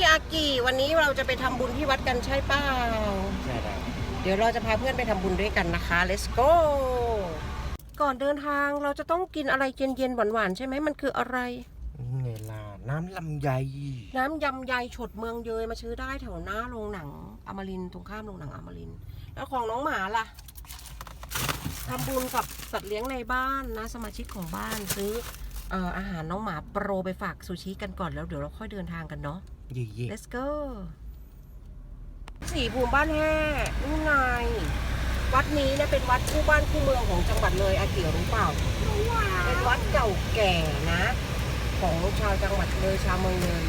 พี่อากีวันนี้เราจะไปทำบุญที่วัดกันใช่เปล่าใช่แล้วเดี๋ยวเราจะพาเพื่อนไปทำบุญด้วยกันนะคะ let's go ก่อนเดินทางเราจะต้องกินอะไรเย็นๆหวานๆใช่ไหมมันคืออะไร นี่ไงล่ะน้ำลำไยน้ำยำใยฉดเมืองเยยมาซื้อได้แถวหน้าโรงหนังอมรินทร์ตรงข้ามโรงหนังอมรินทร์แล้วของน้องหมาล่ะทำบุญกับสัตว์เลี้ยงในบ้านนะสมาชิกของบ้านซื้อเอ่ออาหารน้องหมาโปรไปฝากซูชิกันก่อนแล้วเดี๋ยวเราค่อยเดินทางกันเนาะ เย่เย่ let's go สีภูมิบ้านแห่นี่ไง วัดนี้เนี่ยเป็นวัดคู่บ้านคู่เมืองของจังหวัดเลยอาเกียรู้เปล่า เป็นวัดเก่าแก่นะ ของชาวจังหวัดเลยชาวเมืองเลย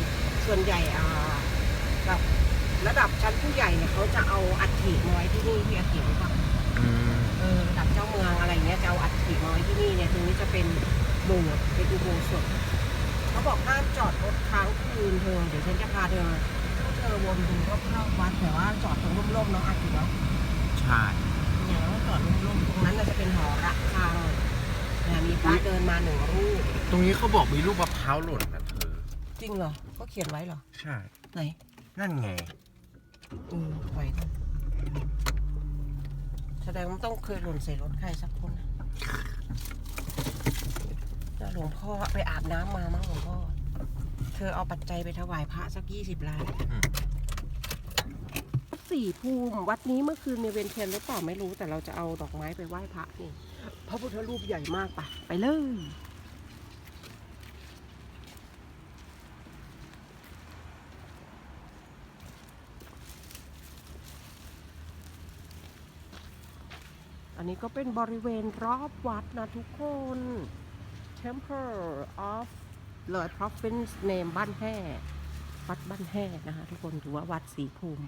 ส่วนใหญ่อ่าแบบระดับชั้นผู้ใหญ่เนี่ยเขาจะเอาอัฐิมาไว้ที่นี่ที่อาเกียรู้เปล่าอืมเออระดับเจ้าเมืองอะไรเงี้ยจะเอาอัฐิมาไว้ที่นี่เนี่ยตรงนี้จะเป็นโบสถ์เป็นอุโบสถ เขาบอกห้ามจอดรถค้างคืนเธอเดี๋ยวฉันจะพาเธอให้เธอวนดูรอบๆวัดแต่ว่าจอดตรงร่มๆเนาะอากิเนาะใช่อย่างนั้นจอดร่มๆตรงนั้นน่ะจะเป็นหอระฆังเนี่ยมีพระเดินมาหนึ่งรูปตรงนี้เขาบอกมีลูกมะพร้าวหล่นนะเธอ จริงเหรอเขาเขียนไว้เหรอ ใช่ ไหน นั่นไงอืมไว้นะแสดงว่าต้องเคยหล่นใส่รถใครสักคนนะแล้ว หลวงพ่อไปอาบน้ำมามั้งหลวงพ่อ เธอเอาปัจจัยไปถวายพระสักยี่สิบล้านอืมสี่ภูมิวัดนี้เมื่อคืนมีเวนเทียนหรือเปล่าไม่รู้แต่เราจะเอาดอกไม้ไปไหว้พระนี่พระพุทธรูปใหญ่มากปะไปเลยอันนี้ก็เป็นบริเวณรอบวัดนะทุกคน Temple of the Province Name บ้านแห่วัดบ้านแห่นะคะทุกคนหรือว่าวัดสีภูมิ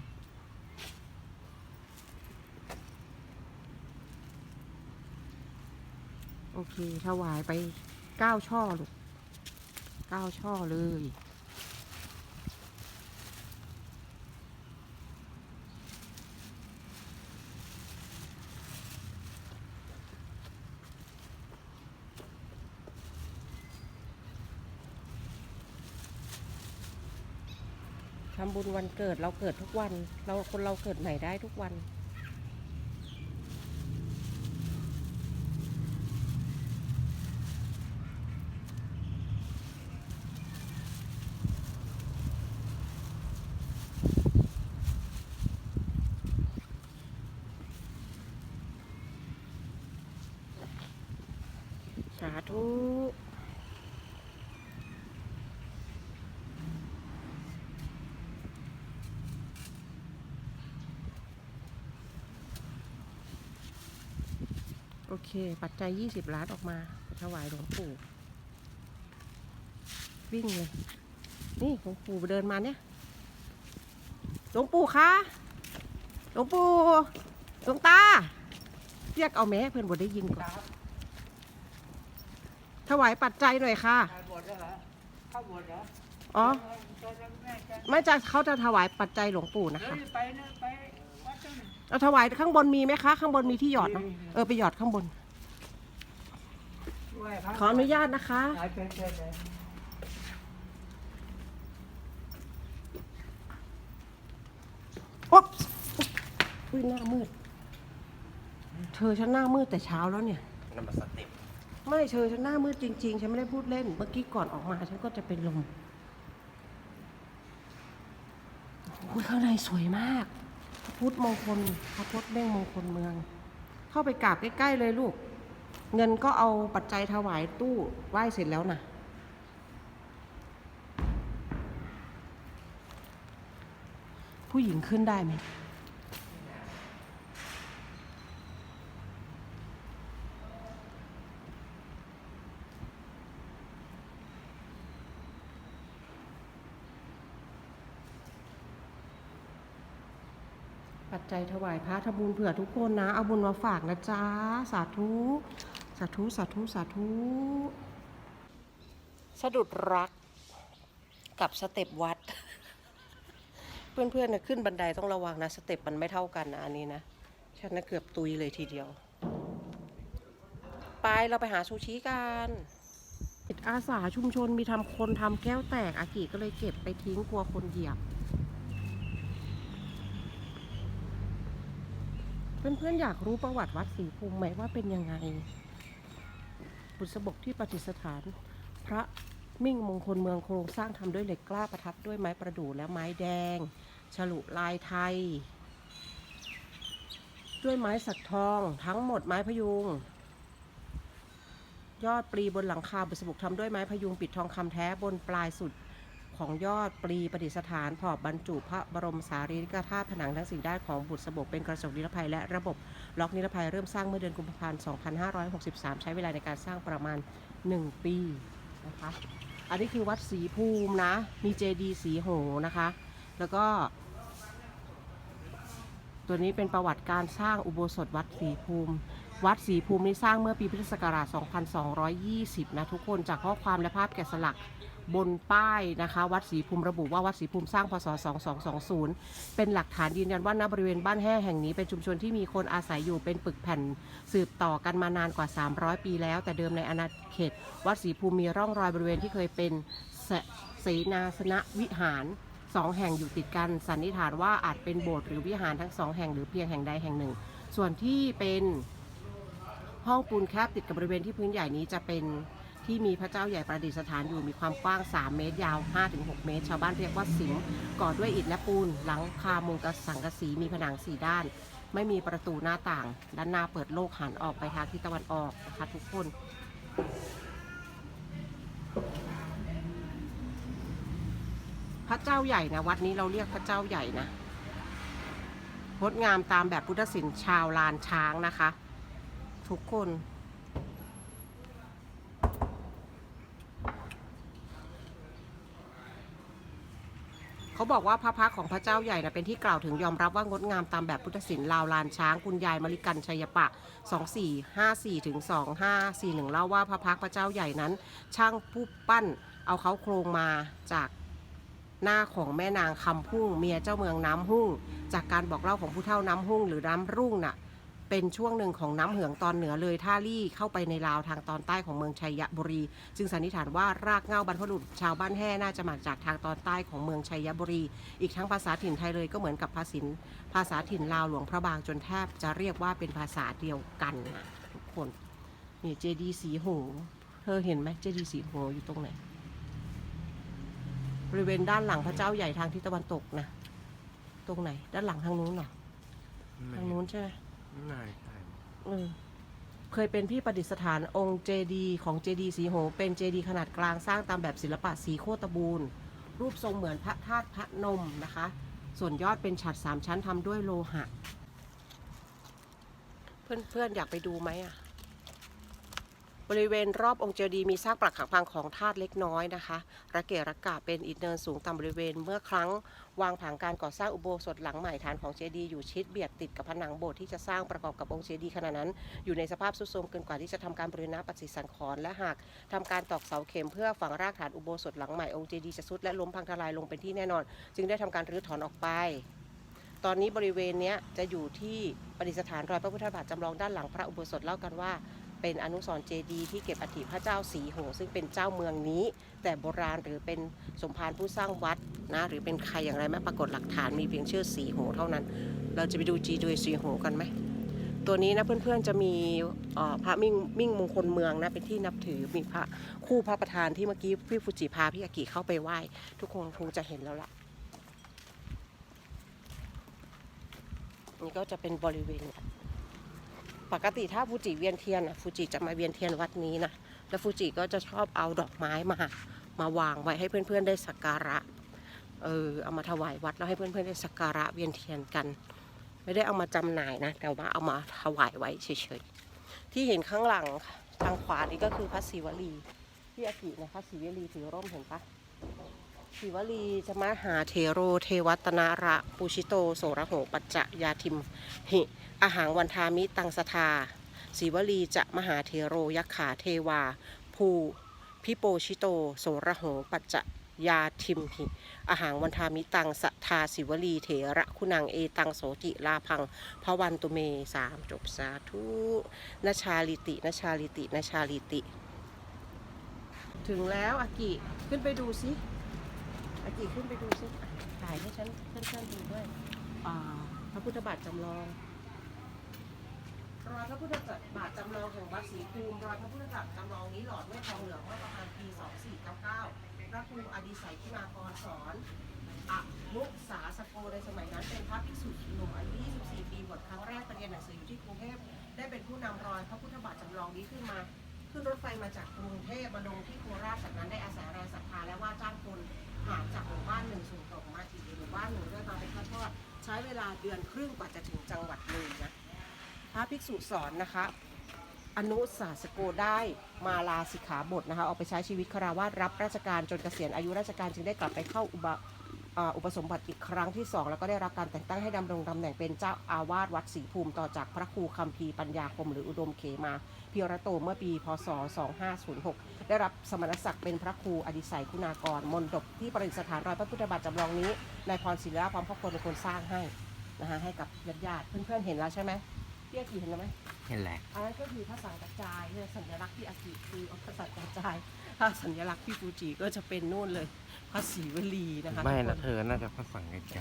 โอเคถวายไปเก้าช่อลูกเก้าช่อเลย บุญวันเกิดเราเกิดทุกวัน เราคนเราเกิดใหม่ได้ทุกวัน สาธุ โอเค ปัจจัย 20 ล้านออกมาถวายหลวงปู่ วิ่งเลย นี่หลวงปู่เดินมาเนี่ย หลวงปู่คะ หลวงปู่ หลวงตา เรียกเอาแม่เพื่อนบดได้ยินก่อนถวายปัจจัยหน่อยค่ะเข้าบวชแล้วเหรอเข้าบวชเหรอ อ๋อเจอแล้วแม่จะไม่จะเขาจะถวายปัจจัยหลวงปู่นะเฮ้คะยไปนะไปวัด เจ้าน่ะเอาถวายข้างบนมีไหมคะ ข้างบนมีที่หยอดเนาะเออไปหยอดข้างบนไหว้พระขออนุญาตนะคะไปเป็นเชิญเลยอุ๊บอุ้ยหน้ามืด เธอฉันหน้ามืดแต่เช้าแล้วเนี่ยน้ำมันสเต็ปไม่เธอฉันหน้ามืดจริง ๆ ฉันไม่ได้พูดเล่น เมื่อกี้ก่อนออกมาฉันก็จะเป็นลมโอ้ยข้างในสวยมาก พุทธมงคลพระพุทธเม่งมงคลเมือง เข้าไปกราบใกล้ๆเลยลูก เงินก็เอาปัจจัยถวายตู้ไหว้เสร็จแล้วนะผู้หญิงขึ้นได้ไหม ปัจถวายพระทำบุญเผื่อทุกคนนะ เอาบุญมาฝากนะจ๊ะ สาธุ สาธุ สาธุ สาธุ สะดุดรักกับสเต็ปวัด เพื่อนๆนะขึ้นบันไดต้องระวังนะ สเต็ปมันไม่เท่ากันนะอันนี้นะ ฉันนะเกือบตุยเลยทีเดียว ไปเราไปหาซูชิกันจิตอาสาชุมชนมีทำคนทำแก้วแตกอากิก็เลยเก็บไปทิ้งกลัวคนเหยียบ เพื่อนๆอยากรู้ประวัติวัดศรีภูมิไหมว่าเป็นยังไง บุษบกที่ประดิษฐาน พระมิ่งมงคลเมืองโครงสร้างทำด้วยเหล็กกล้าประทับด้วยไม้ประดู่และไม้แดง ฉลุลายไทย ด้วยไม้สักทองทั้งหมดไม้พยุง ยอดปลีบนหลังคาบุษบกทำด้วยไม้พยุงปิดทองคำแท้บนปลายสุด ของยอดปลีประดิษฐานผอบบรรจุพระบรมสารีริกธาตุผนังทั้งสี่ด้านของบุษบกเป็นกระจกนิรภัยและระบบล็อกนิรภัยเริ่มสร้างเมื่อเดือนกุมภาพันธ์ 2563 ใช้เวลาในการสร้างประมาณ 1 ปีนะคะ อันนี้คือวัดศรีภูมินะ มีเจดีย์สีโหนะคะ แล้วก็ ตัวนี้เป็นประวัติการสร้างอุโบสถวัดศรีภูมิวัดศรีภูมินี้สร้างเมื่อปีพุทธศักราช 2220 นะทุกคนจากข้อความและภาพแกะสลัก บนป้ายนะคะ วัดศรีภูมิระบุว่าวัดศรีภูมิสร้างพศ 2220 เป็นหลักฐานยืนยันว่าณบริเวณบ้านแห่แห่งนี้เป็นชุมชนที่มีคนอาศัยอยู่เป็นปึกแผ่นสืบต่อกันมานานกว่า 300 ปีแล้ว แต่เดิมในอาณาเขต วัดศรีภูมิมีร่องรอยบริเวณที่เคยเป็นเสเสนาสนะวิหารสองแห่งอยู่ติดกันสันนิษฐานว่าอาจเป็นโบสถ์หรือวิหารทั้งสองแห่งหรือเพียงแห่งใดแห่งหนึ่ง ส่วนที่เป็นห้องปูนแคบติดกับบริเวณที่พื้นใหญ่นี้จะเป็น ที่มีพระเจ้าใหญ่ประดิษฐานอยู่มีความกว้าง 3 เมตรยาว 5-6 เมตร ชาวบ้านเรียกว่าสิงก่อด้วยอิฐและปูน หลังคามุงกระสังกะสีมีผนังสี่ด้าน ไม่มีประตูหน้าต่าง ด้านหน้าเปิดโลกหันออกไปทางทิศตะวันออกนะคะทุกคนพระเจ้าใหญ่นะวัดนี้เราเรียกพระเจ้าใหญ่นะงดงามตามแบบพุทธศิลป์ชาวลานช้างนะคะ ทุกคน เขาบอกว่าพระพักของพระเจ้าใหญ่นะเป็นที่กล่าวถึงยอมรับว่างดงามตามแบบพุทธศิลป์ลาวลานช้างคุณยายมริกันชัยปะ 2454ถึง2541 เล่าว่าพระพักพระเจ้าใหญ่นั้น ช่างผู้ปั้นเอาเขาโครงมาจากหน้าของแม่นางคำพุ่งเมียเจ้าเมืองน้ำหุ่ง จากการบอกเล่าของผู้เฒ่าน้ำหุ่งหรือน้ำรุ่งน่ะ เป็นช่วงหนึ่งของน้ำเหืองตอนเหนือเลยท่าลี่เข้าไปในลาวทางตอนใต้ของเมืองชัยบุรี จึงสันนิษฐานว่ารากเง้าบรรพบุรุษชาวบ้านแห่น่าจะมาจากทางตอนใต้ของเมืองชัยบุรี อีกทั้งภาษาถิ่นไทยเลยก็เหมือนกับภาษินภาษาถิ่นลาวหลวงพระบางจนแทบจะเรียกว่าเป็นภาษาเดียวกันนะทุกคนนี่เจดีสีโหเธอเห็นไหมเจดีสีโหอยู่ตรงไหนบริเวณด้านหลังพระเจ้าใหญ่ทางทิศตะวันตกนะตรงไหน ด้านหลังทางนู้นเหรอทางนู้นใช่ไหม ไม่ใช่เออเคยเป็นพี่ประดิษฐานองค์เจดีของเจดีสีโหเป็นเจดีขนาดกลางสร้างตามแบบศิลปะสีโคตบูรณ์ รูปทรงเหมือนพระธาตุพระนมนะคะ ส่วนยอดเป็นฉัดสามชั้นทำด้วยโลหะ เพื่อนๆ อยากไปดูไหมอะ บริเวณรอบองค์เจดีย์มีซากปรักหักพังของธาตุเล็กน้อยนะคะ ระเกะระกะเป็นอิฐเนินสูงตามบริเวณเมื่อครั้ง วางผังการก่อสร้างอุโบสถหลังใหม่ฐานของเจดีย์อยู่ชิดเบียดติดกับผนังโบสถ์ที่จะสร้างประกอบกับองค์เจดีย์ขณะนั้น อยู่ในสภาพทรุดโทรมเกินกว่าที่จะทำการบริณะปฏิสังขรณ์และหากทำการตอกเสาเข็มเพื่อฝังรากฐานอุโบสถหลังใหม่องค์เจดีย์จะทรุดและล้มพังทลายลงเป็นที่แน่นอน จึงได้ทำการรื้อถอนออกไปตอนนี้บริเวณนี้จะอยู่ที่ประดิษฐานรอยพระพุทธบาทจำลองด้านหลังพระอุโบสถเล่ากันว่า เป็นอนุสรณ์เจดีย์ที่เก็บอัฐิพระเจ้าสีโหซึ่งเป็นเจ้าเมืองนี้ แต่โบราณหรือเป็นสมภารผู้สร้างวัดนะหรือเป็นใครอย่างไรไม่ปรากฏหลักฐานมีเพียงชื่อสีโหเท่านั้น เราจะไปดูจีดูสีโหกันไหมตัวนี้นะเพื่อนๆจะมีพระมิ่งมิ่งมงคลเมืองนะเป็นที่นับถือมีพระคู่พระประธานที่เมื่อกี้พี่ฟูจิพาพี่อากิเข้าไปไหว้ ทุกคนคงจะเห็นแล้วล่ะนี่ก็จะเป็นบริเวณ ปกติถ้าฟูจิเวียนเทียนอะฟูจิจะมาเวียนเทียนวัดนี้นะแล้วฟูจิก็จะชอบเอาดอกไม้มามาวางไว้ให้เพื่อนๆได้สักการะเออเอามาถวายวัดแล้วให้เพื่อนๆได้สักการะเวียนเทียนกัน ไม่ได้เอามาจำหน่ายนะ แต่ว่าเอามาถวายไว้เฉยๆที่เห็นข้างหลังทางขวานี่ก็คือพระศิวลีที่อากินะพระศิวลีถือร่มเห็นปะ ศิวลีจะมาหาเทโรเทวัตนาระปูชิโตโสระโหปัจจะยาทิมหิอาหารวันทามิตังสทาศิวลีจะมหาเทโรยักขาเทวา ภูพิโปชิโตโสระโหปัจจะยาทิมหิอาหารวันทามิตังสทาศิวลีเถระคุณังเอตังโสติลาพังพระวันตุเมสามจบสาธุนชาลิตินชาลิตินชาลิติ ถึงแล้วอากิขึ้นไปดูสิ อากิขึ้นไปดูสิถ่ายให้ฉันเพื่อนๆดูด้วยอ่าพระพุทธบาทจำลองรอยพระพุทธบาทจำลองแห่งวัดศรีภูมิรอยพระพุทธบาทจำลองนี้หลอดด้วยทองเหลืองเมื่อประมาณปี 2499 พระครูอดิศัยคุณากรสอนอะมุสาสโกในสมัยนั้นเป็นพระภิกษุหนุ่มอายุ 24 ปีบวชครั้งแรกไปเรียนหนังสืออยู่ที่กรุงเทพได้เป็นผู้นำรอยพระพุทธบาทจำลองนี้ขึ้นมา ขึ้นรถไฟมาจากกรุงเทพมาลงที่โคราชจากนั้นได้อาศัยแรงศรัทธาและว่าจ้างคน หามจากหมู่บ้านหนึ่งส่งต่อมาอีกหมู่บ้านหนึ่งด้วยมาเป็นทอดใช้เวลาเดือนครึ่งกว่าจะถึงจังหวัดเลยนะพระภิกษุสอนนะคะ อนุสาสโกได้มาลาสิกขาบทนะคะออกไปใช้ชีวิตคาราวาสรับราชการจนเกษียณอายุราชการจึงได้กลับไปเข้าอุบอ่าอุปสมบทอีกครั้งที่สองแล้วก็ได้รับการแต่งตั้งให้ดำรงตำแหน่งเป็นเจ้าอาวาสวัดศรีภูมิต่อจากพระครูคัมภีร์ปัญญาคมหรืออุดมเขมา พิรโตเมื่อปี พศ 2506 ได้รับสมณศักดิ์เป็นพระครูอดิศัยคุณากรมนดบที่ประดิษฐานรอยพระพุทธบาทจำลองนี้นายพรศิลาพร้อมครอบครัวเป็นคนสร้างให้นะคะให้กับญาติญาติๆเพื่อนๆเห็นแล้วใช่ไหมพี่อากีเห็นแล้วไหมเห็นแหละอันนั้นก็คือภาษากระจายเนี่ยสัญลักษณ์ที่อากิคือภาษากระจายถ้าสัญลักษณ์ที่ฟูจิก็จะเป็นนู่นเลยภาษีวลีนะคะไม่ทุกนะคเธอน่าจะภาษาไกล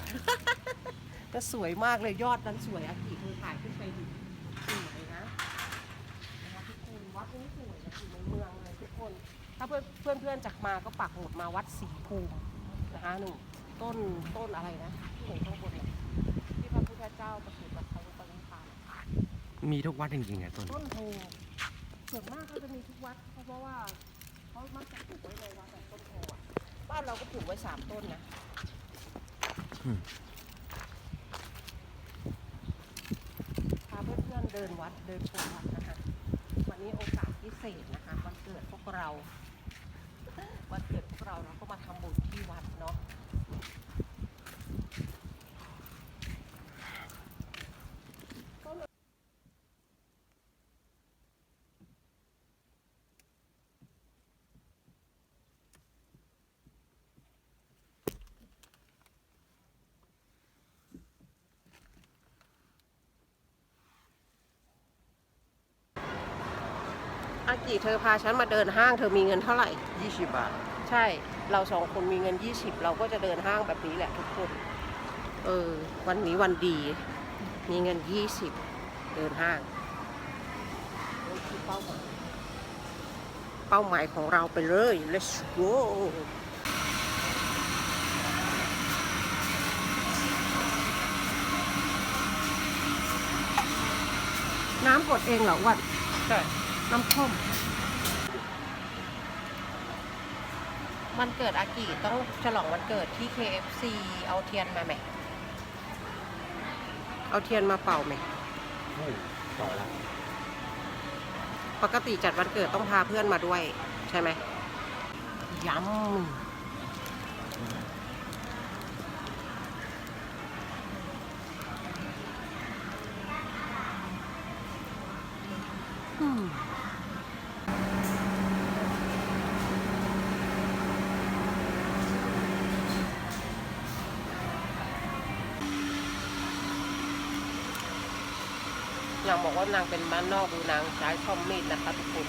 ก็สวยมากเลยยอดนั้นสวยอากิคือถ่ายขึ้นไปดูสวยนะนะคะทุกคนวัดนี้สวยนะอยู่ในเมืองเลยทุกคน ถ้าเพื่อนเพื่อนเพื่อนๆจากมาก็ปักหมุดมาวัดศรีภูมินะคะหนึ่งต้นต้นอะไรนะที่เห็นข้างบนเนี่ยที่พระพุทธเจ้าประสูติบัติพระปรินิพพานๆมีทุกวัดจริงๆอะต้นต้นโพส่วนมากก็จะมีทุกวัด เพราะว่าเขามักจะปลูกไว้ในวัดแบบต้นโพอะบ้านเราก็ปลูกไว้สามต้นนะอืมพาเพื่อนๆเดินวัดเดินชมวัดนะคะวันนี้โอกาสพิเศษนะคะวันเกิดพวกเรา วันเกิดพวกเราเราก็มาทำบุญที่วัดเนาะ อากิเธอพาฉันมาเดินห้างเธอมีเงินเท่าไหร่ 20 บาท ใช่ เราสองคนมีเงิน 20 เราก็จะเดินห้างแบบนี้แหละทุกคน เออ วันนี้วันดี มีเงิน 20 เดินห้างนี่คือเป้าหมายเป้าหมายของเราไปเลย let's go น้ำกดเองเหรออ้วันใช่ น้ำท่อมวันเกิดอากิต้องฉลองวันเกิดที่ KFC เอาเทียนมาไหม เอาเทียนมาเป่าไหมต่อละปกติจัดวันเกิดต้องพาเพื่อนมาด้วย ใช่ไหมย้ำอืม บอกว่านางเป็นบ้านนอกดูนางใช้คอมมีดนะคะทุกคน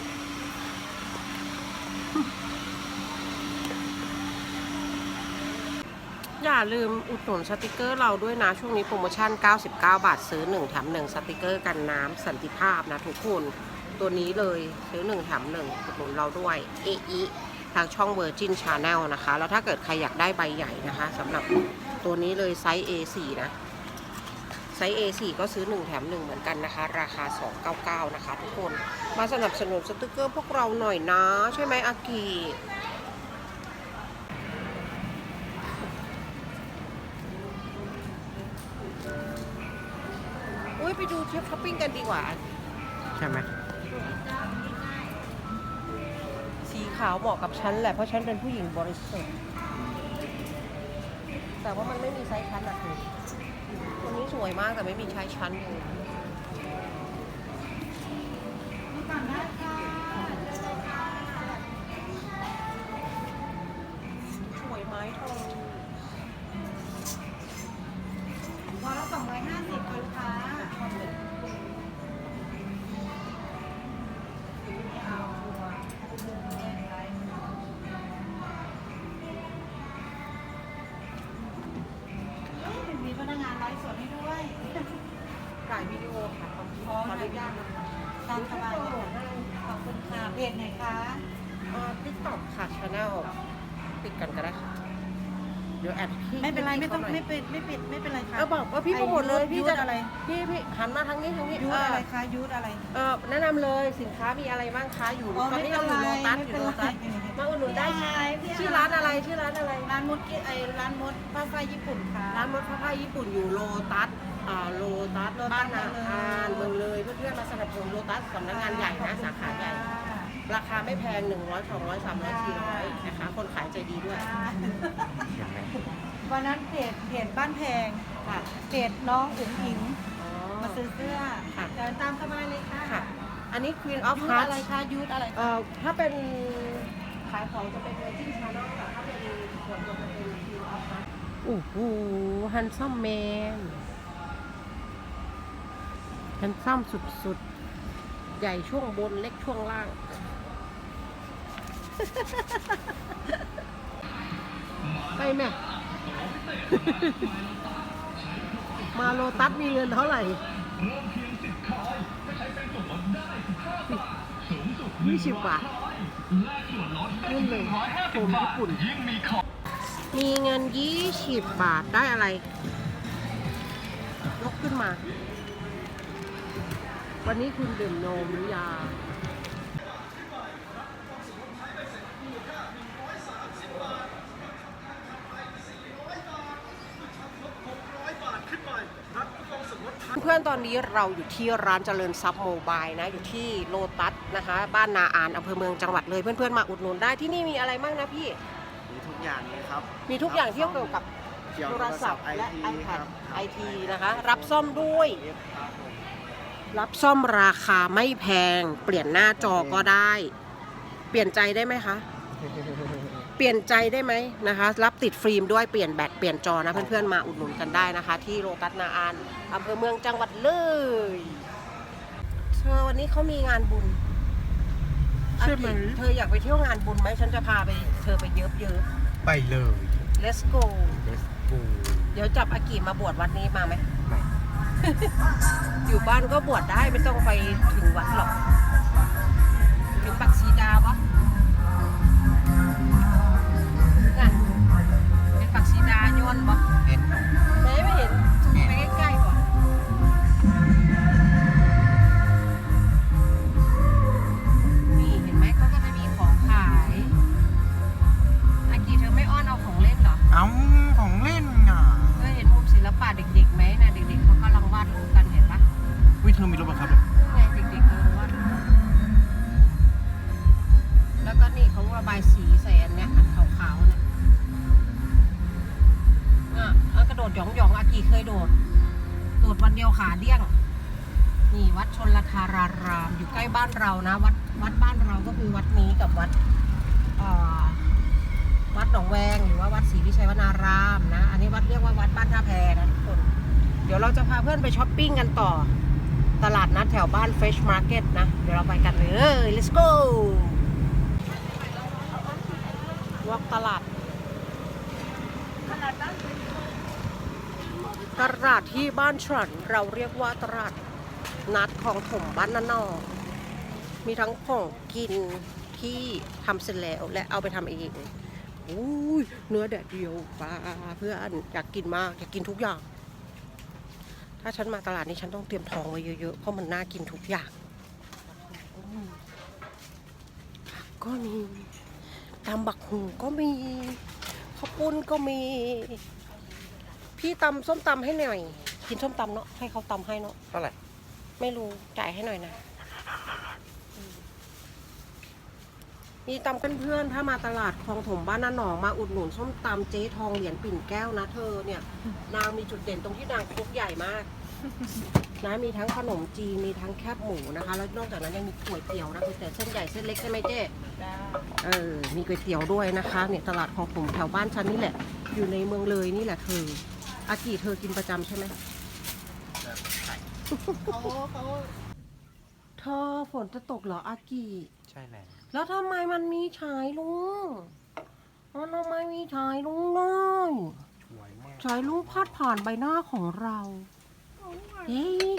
อย่าลืมอุดหนุนสติกเกอร์เราด้วยนะ ช่วงนี้โปรโมชั่น 99 บาทซื้อ 1 แถม 1 สติกเกอร์กันน้ำสันติภาพนะทุกคน ตัวนี้เลยซื้อ 1 แถม 1 อุดหนุนเราด้วยเออีทางช่อง Virgin Channel นะคะ แล้วถ้าเกิดใครอยากได้ใบใหญ่นะคะสำหรับตัวนี้เลยไซส์ A4 นะ ไซส์ A4 ก็ซื้อ 1 แถม 1 เหมือนกันนะคะ ราคา 299 นะคะทุกคน มาสนับสนุนสติกเกอร์พวกเราหน่อยนะ ใช่ไหมอากีอุ้ยไปดูเทปช้อปปิ้งกันดีกว่า ใช่ไหม สีขาวเหมาะกับฉันแหละ เพราะฉันเป็นผู้หญิงบริสุทธิ์แต่ว่ามันไม่มีไซส์ชั้นอะคือ ตัวนี้สวยมากแต่ไม่มีชายชั้นเลยส คะติ๊กต็อกค่ะชาแนลติดกันก็ได้ค่ะเดี๋ยวแอดพี่ไม่เป็นไรไม่ต้องพี่ไม่เขาหน่ยเป็นไม่ปิดไม่เป็นไรค่ะ เออบอกว่าพี่ก็หมดเลยไอ้พี่ยูจะทอะไร พี่พี่หันมาทางนี้ทางนี้ยูทเอออะไรคะยูทอะไร เออแนะนำเลยสินค้ามีอะไรบ้างคะอยู่ตอนนี้เราอยู่โลตัสอยู่โลตัสมาอุดหนุนได้ชื่อร้านอะไรชื่อร้านอะไรร้านมดกิไอร้านมดผ้าฝ้ายญี่ปุ่นค่ะร้านมดผ้าผ้าญี่ปุ่นอยู่โลตัสอ่า โลตัสโลต้านนาเมืองเลยอานเมืองเลยเพื่อนๆมาสนับสนุนโลตัสสำนักงานใหญ่นะสาขาใหญ่ ราคาไม่แพง 100 200 300 400นะคะ คนขายใจดีด้วย วันนั้นเพจเพจบ้านแพงค่ะเพจน้องอุ๋งอิงมาซื้อเสื้อค่ะเดินตามสบายเลยค่ะ อันนี้ Queen of ยูท Hearts อะไรคะยูทอะไรเอ่อถ้าเป็นขายของจะเป็น Raging Channel แต่ถ้าเป็นส่วนตัวจะเป็น Queen of Hearts โอ้โห Handsome Man Handsome สุดๆ ใหญ่ช่วงบนเล็กช่วงล่าง ไปแม่ มาโลตัสมีเงินเท่าไหร่ยี่สิบบาทขึ้นเลยผมญี่ปุ่น มีเงินยี่สิบบาทได้อะไร ยกขึ้นมา วันนี้คุณดื่มนมหรือยาเพื่อนๆตอนนี้เราอยู่ที่ร้านเจริญทรัพย์โมบายนะ อยู่ที่โลตัสนะคะ บ้านนาอานอำเภอเมืองจังหวัดเลยเพื่อนๆมาอุดหนุนได้ที่นี่มีอะไรบ้างนะพี่ มีทุกอย่างเลยครับ มีทุกอย่างที่เกี่ยวกับเกี่ยวโทกับรศัพท์ไอและที iPad ครับ IT นะคะ รับซ่อมด้วยค รับผมรับซ่อมราคาไม่แพง เปลี่ยนหน้าจอก็ได้ เปลี่ยนใจได้ไหมคะ เปลี่ยนใจได้ไหมนะคะ รับติดฟิล์มด้วยเปลี่ยนแบตเปลี่ยนจอนะ เพื่อนๆมาอุดหนุนกันได้นะคะ ที่โลตัสนาอานอำเภอเมืองจังหวัดเลยเธอวันนี้เขามีงานบุญใช่ไหมอากิเธออยากไปเที่ยวงานบุญไหมฉันจะพาไป เธอไปเยิบเยิบไปเลย let's go let's go เดี๋ยวจับอากิมาบวชวัดนี้มาไหมไม่ อยู่บ้านก็บวชได้ไม่ต้องไปถึงวัดหรอกถึงปักสีดาปะนั่นเป็นปักสีดาโยนปะเห็นไหนไม่เห็น ไปช้อปปิ้งกันต่อ ตลาดนัดแถวบ้าน Fresh Market นะ เดี๋ยวเราไปกันเลย let's go วอกตลาด ตลาดที่บ้านฉันเราเรียกว่าตลาดนัดของถมบ้านนนอก มีทั้งของกินที่ทำเสร็จแล้วและเอาไปทำเองอุ้ยเนื้อแดดเดียวปลาเพื่อนอยากกินมาก อยากกินทุกอย่าง ถ้าฉันมาตลาดนี้ฉันต้องเตรียมท้องไว้เยอะๆ เพราะมันน่ากินทุกอย่างผักก็มีตำบักหุงก็มีข้าวปุ้นก็มี พี่ตำส้มตำให้หน่อย กินส้มตำเนาะให้เขาตำให้เนาะเท่าไหร่ไม่รู้จ่ายให้หน่อยนะอืม มีตำเพื่อนๆ ถ้ามาตลาดคลองถมบ้านนาหนองมาอุดหนุนส้มตำเจ๊ทองเหรียญปิ่นแก้วนะเธอเนี่ย นางมีจุดเด่นตรงที่นางครกใหญ่มากนะมีทั้งขนมจีนมีทั้งแคบหมูนะคะ แล้วนอกจากนั้นยังมีก๋วยเตี๋ยวนะก๋วยเตี๋ยวเส้นใหญ่เส้นเล็กใช่ไหมเจ๊เออมีก๋วยเตี๋ยวด้วยนะคะเนี่ยตลาดคลองถมแถวบ้านฉันนี่แหละ อยู่ในเมืองเลยนี่แหละเธออากิเธอกินประจำใช่ไหมเขาเขาเธอฝนจะตกเหรออากิใช่แล้ว แล้วทำไมมันมีฉายลุงมันทำไมมีฉายลุงเลยสวยมากฉายลุงพัดผ่านใบหน้าของเราเฮ้ย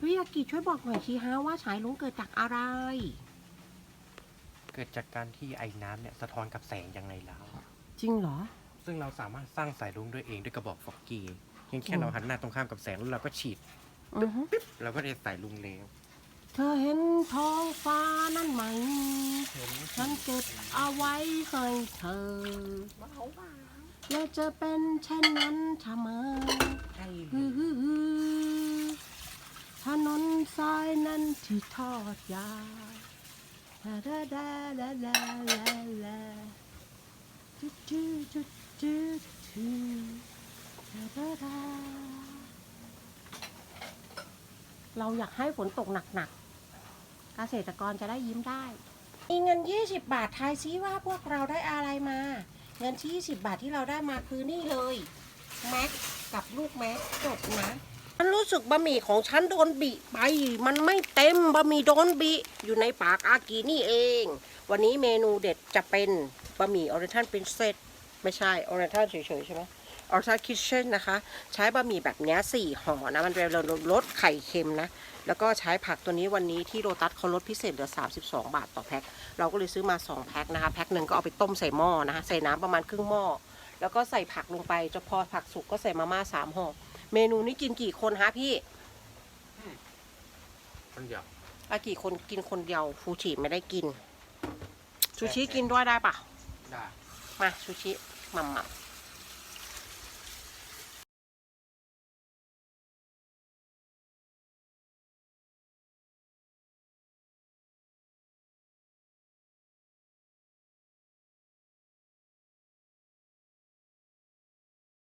พี่อากิช่วยบอกหน่อยสิฮะว่าฉายลุงเกิดจากอะไร เกิดจากการที่ไอ้น้ำเนี่ยสะท้อนกับแสงยังไงแล้ว จริงเหรอ ซึ่งเราสามารถสร้างสายรุ้งด้วยเองด้วยกระบอกฟอกกี้เพียงแค่อืมเราหันหน้าตรงข้ามกับแสงแล้วเราก็ฉีดอือฮึ เราก็ได้สายรุ้งแล้ว เธอเห็นท้องฟ้านั่นไหม ฉันเก็บเอาไว้ให้เธอ และจะเป็นเช่นนั้นเสมอใช่ฮือฮือฮือถนนสายนั้นที่ทอดยาวดาดาดาดาดาลาลาจุดจุดจุดจุดจุดดาดาดาเราอยากให้ฝนตกหนักๆ กษตรกรจะได้ยิ้มได้มีเงิน 20 บาททายซิว่าพวกเราได้อะไรมา เงินที่20 บาทที่เราได้มาคือนี่เลยแม็กกับลูกแม็กจบนะฉันรู้สึกบะหมี่ของฉันโดนบิไป มันไม่เต็มบะหมี่โดนบิ อยู่ในปากอากีนี่เอง วันนี้เมนูเด็ดจะเป็นบะหมี่ออริทันเป็นเซตไม่ใช่ออริทันเฉยๆใช่ไหม ออริทันคิทเช่นนะคะ ใช้บะหมี่แบบเนี้ยสี่ห่อนะ มันเป็นรสไข่เค็มนะ แล้วก็ใช้ผักตัวนี้วันนี้ที่โรตัสเขาลดพิเศษเหลือ 32 บาทต่อแพ็ค เราก็เลยซื้อมา 2 แพ็คนะคะ แพ็คหนึ่งก็เอาไปต้มใส่หม้อนะคะ ใส่น้ำประมาณครึ่งหม้อ แล้วก็ใส่ผักลงไปจะพอผักสุกก็ใส่มาม่าสามห่อ เมนูนี้กินกี่คนฮะพี่คนเดียวอากี่คนกินคนเดียวฟูชิไม่ได้กิน ชูชิกินด้วยได้ปะได้ มาชูชิมัมมัม